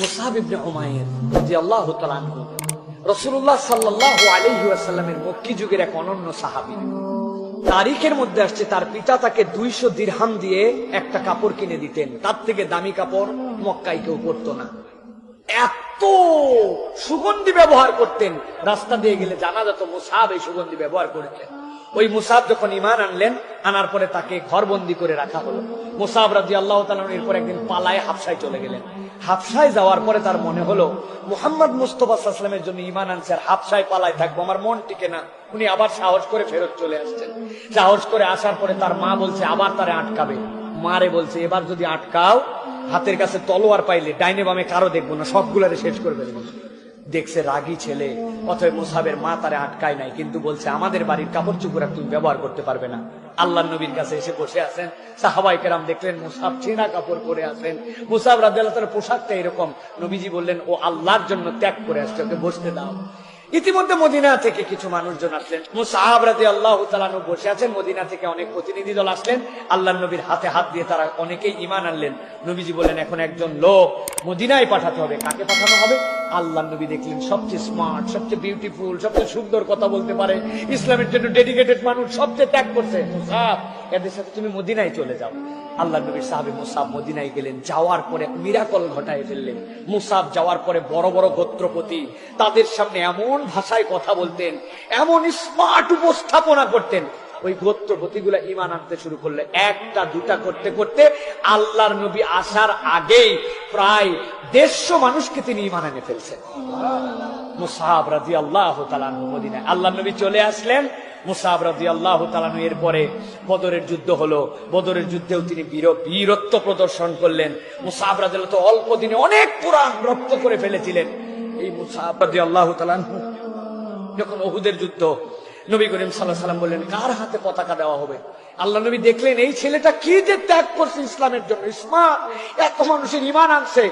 মুসাহাব তারিখের মধ্যে আসছে তার পিতা তাকে দুইশো দিয়ে একটা কাপড় কিনে দিতেন। তার থেকে দামি কাপড় মক্কায় কেউ পরতো না। এত সুগন্ধি ব্যবহার করতেন। রাস্তা দিয়ে গেলে জানা যেত মুসাব এই সুগন্ধি ব্যবহার করেছেন। ওই মুসাব যখন ইমান আনলেন, আনার পরে তাকে ঘরবন্দি করে রাখা হলো। মুসাব রাজি আল্লাহ এরপর একদিন পালায় হাফসায় চলে গেলেন। হাফসায় যাওয়ার পরে তার মনে হলো, মোহাম্মদ মুস্তফা সাল্লামের জন্য ইমান আনছে হাফসায় পালায় থাকব, আমার মন টিকে না। উনি আবার সাহস করে ফেরত চলে আসছেন। সাহস করে আসার পরে তার মা বলছে, আবার তারে আটকাবে। মারে বলছে, এবার যদি আটকাও, হাতের কাছে তলোয়ার পাইলে ডাইনে বামে কারও দেখব না, সবগুলারে শেষ করে ফেলব। দেখছে রাগী ছেলে অথবা মুসাবের মা তারে আটকায় নাই, কিন্তু বলছে, আমাদের বাড়ির কাপড় চুপুরা তুমি ব্যবহার করতে পারবে না। আল্লাহ নবীর কাছে এসে বসে আছেন। সাহাবাই কেরাম দেখলেন মুসাব ছেঁড়া কাপড় পরে আছেন। মুসাব রাজ্লাহ তার পোশাকটা এরকম। নবীজি বললেন, ও আল্লাহর জন্য ত্যাগ করে আসছে, ওকে বসতে দাও। ইতিমধ্যে মদিনা থেকে কিছু মানুষজন আসলেন। মুসাহাব রাজি আল্লাহ তালানু বসে আছেন। মদিনা থেকে অনেক প্রতিনিধি দল আসলেন। আল্লাহ নবীর হাতে হাত দিয়ে তারা অনেকেই ইমান আনলেন। নবীজি বললেন, এখন একজন লোক মদিনায় পাঠাতে হবে। কাকে পাঠানো হবে? আল্লাহ নবী দেখলেন সবচেয়ে স্মার্ট সবচেয়ে বিউটিফুল সবচেয়ে সুন্দর কথা বলতে পারে। ইসলামের জন্য ডেডিকেটেড মানুষ সবচেয়ে ত্যাগ করছে। এদের সাথে তুমি মদিনায় চলে যাও। আল্লাহ নবীর সাহাবে মুসাব মদিনায় গেলেন, যাওয়ার পরে মিরাকল ঘটায় ফেললেন। মুসাব যাওয়ার পরে বড় বড় গোত্রপতি তাদের সামনে এমন ভাষায় কথা বলতেন, এমন স্মার্ট উপস্থাপনা করতেন। ওই গোত্রপতিগুলা ইমান আনতে শুরু করলে, একটা, দুটা করতে করতে আল্লাহর নবী আসার আগেই প্রায় দেড়শো মানুষকে তিনি ইমান এনে ফেলছেন। মুসাহাব রাজি আল্লাহ মদিনায়। আল্লাহ নবী চলে আসলেন। মুসাহাব রাজি আল্লাহ তালানহু এরপরে বদরের যুদ্ধ হলো। বদরের যুদ্ধেও তিনি বীর, বীরত্ব প্রদর্শন করলেন। মুসাহাব রাজি তো অল্প দিনে অনেক পুরাণ রপ্ত করে ফেলেছিলেন। এই মুসাহাব রাজি আল্লাহ তালানহু যখন ওহুদের যুদ্ধ নবী করিম সাল্লাহ সাল্লাম বললেন, কার হাতে পতাকা দেওয়া হবে? আল্লাহ নবী দেখলেন, এই ছেলেটা কি যে ত্যাগ করছে ইসলামের জন্য? ইসমা এত মানুষের ইমান আনছে।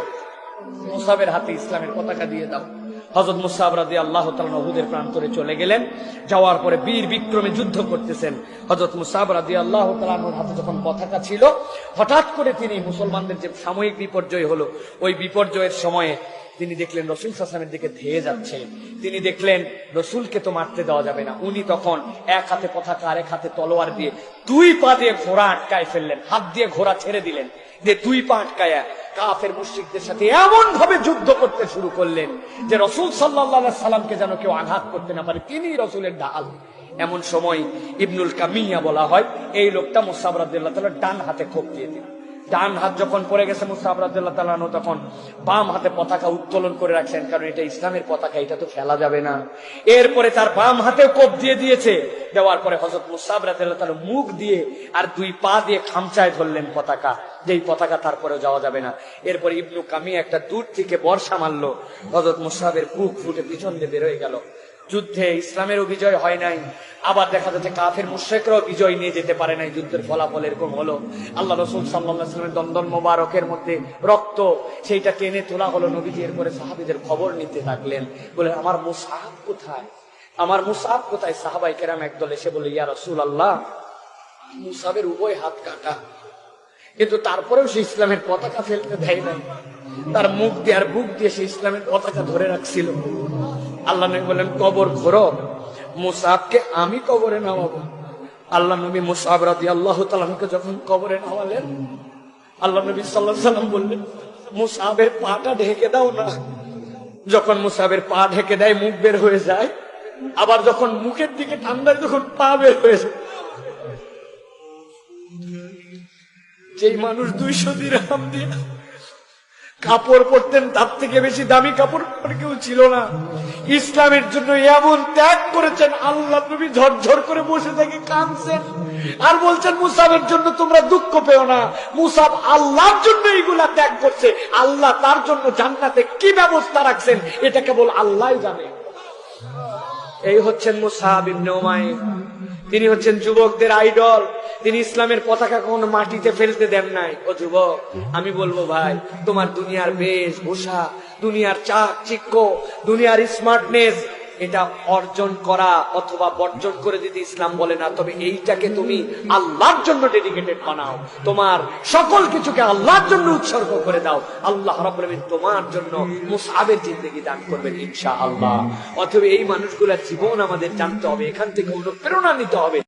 মুসাবের হাতে ইসলামের পতাকা দিয়ে দাও। হজরত মুসাব রাজি আল্লাহ নহুদের প্রান্তরে চলে গেলেন। যাওয়ার পরে বীর বিক্রমে যুদ্ধ করতেছেন। হজরত মুসাব রাজি আল্লাহ তালানোর হাতে যখন পতাকা ছিল, হঠাৎ করে তিনি মুসলমানদের যে সাময়িক বিপর্যয় হলো, ওই বিপর্যয়ের সময়ে তিনি দেখলেন রসুল সাসলামের দিকে ধেয়ে যাচ্ছে। তিনি দেখলেন, রসুলকে তো মারতে দেওয়া যাবে না। উনি তখন এক হাতে পতাকা আর এক হাতে তলোয়ার দিয়ে দুই পা দিয়ে ঘোড়া আটকায় ফেললেন। হাত দিয়ে ঘোড়া ছেড়ে দিলেন। যে দুই পা আটকায়া কাফের মুশ্রিকদের সাথে এমন ভাবে যুদ্ধ করতে শুরু করলেন যে রসুল সাল্লাহ সাল্লামকে যেন কেউ আঘাত করতে না পারে তিনি রসুলের ডাল এমন সময় ইবনুল কামিয়া বলা হয়, এই লোকটা মুসাব ডান হাতে খোপ দিয়ে দিল। ডান হাত যখন পড়ে গেছে তাআলা তখন বাম হাতে পতাকা উত্তোলন করে রাখছেন, কারণ এটা ইসলামের পতাকা, এটা তো ফেলা যাবে না। এরপরে তার বাম হাতে কোপ দিয়ে দিয়েছে। দেওয়ার পরে হজরত তাআলা মুখ দিয়ে আর দুই পা দিয়ে খামচায় ধরলেন পতাকা। যেই পতাকা তারপরে যাওয়া যাবে না। এরপরে ইবনু কামি একটা দূর থেকে বর্ষা মারলো। হজরত মুসাবের বুক ফুটে পিছন দিয়ে বেরোয় গেল। যুদ্ধে ইসলামেরও বিজয় হয় নাই। আবার দেখা যাচ্ছে কাফের মুশ্রেকরাও বিজয় নিয়ে যেতে পারে নাই। যুদ্ধের ফলাফল এরকম হলো। আল্লাহ রসুল সাল্লামের দন্দন মোবারকের মধ্যে রক্ত, সেইটা টেনে তোলা হলো নবীজি। এরপরে সাহাবিদের খবর নিতে থাকলেন বলে আমার মুসাহাব কোথায়? আমার মুসাহাব কোথায়? সাহাবাই কেরাম একদল এসে বলে ইয়া রসুল আল্লাহ মুসাবের উভয় হাত কাটা। কিন্তু তারপরেও সে ইসলামের পতাকা ফেলতে দেয় নাই। তার মুখ দিয়ে আর বুক দিয়ে সে ইসলামের পতাকা ধরে রাখছিল। আল্লাহ নবী বললেন, কবর ঘোরো। মুসাবকে আমি কবরে নামাবো। আল্লাহ নবী মুসাব রাদি আল্লাহ তালামকে যখন কবরে নামালেন, আল্লাহ নবী সাল্লাহ সাল্লাম বললেন, মুসাবের পাটা ঢেকে দাও না। যখন মুসাবের পা ঢেকে দেয়, মুখ বের হয়ে যায়, আবার যখন মুখের দিকে ঠান্ডায় যখন পা বের হয়ে যায়, যেই মানুষ দুইশো দিরহাম দিয়ে কাপড় পরতেন, তার থেকে বেশি দামি কাপড় পরে কেউ ছিল না। ইসলামের জন্য এমন ত্যাগ করেছেন, আল্লাহ নবী ঝরঝর করে বসে থেকে কাঁদছেন। আর বলছেন, মুসাবের জন্য তোমরা দুঃখ পেও না। মুসাব আল্লাহর জন্য এইগুলা ত্যাগ করছে। আল্লাহ তার জন্য জান্নাতে কি ব্যবস্থা রাখছেন, এটা কেবল আল্লাহ জানে। এই হচ্ছেন মুসাহাব ইবনে তিনি হচ্ছেন যুবকদের আইডল। তিনি ইসলামের পতাকা কখনো মাটিতে ফেলতে দেন নাই। ও যুবক, আমি বলব ভাই, তোমার দুনিয়ার বেশ ভূষা দুনিয়ার চাক চিক্ক, দুনিয়ার স্মার্টনেস এটা অর্জন করা অথবা বর্জন করে দিতে ইসলাম বলে না, তবে এইটাকে তুমি আল্লাহর জন্য ডেডিকেটেড বানাও। তোমার সকল কিছুকে আল্লাহর জন্য উৎসর্গ করে দাও। আল্লাহ তোমার জন্য মুসআবের জিন্দেগি দান করবেন ইনশাআল্লাহ। অথবা এই মানুষগুলোর জীবন আমাদের জানতে হবে, এখান থেকে অনুপ্রেরণা নিতে হবে।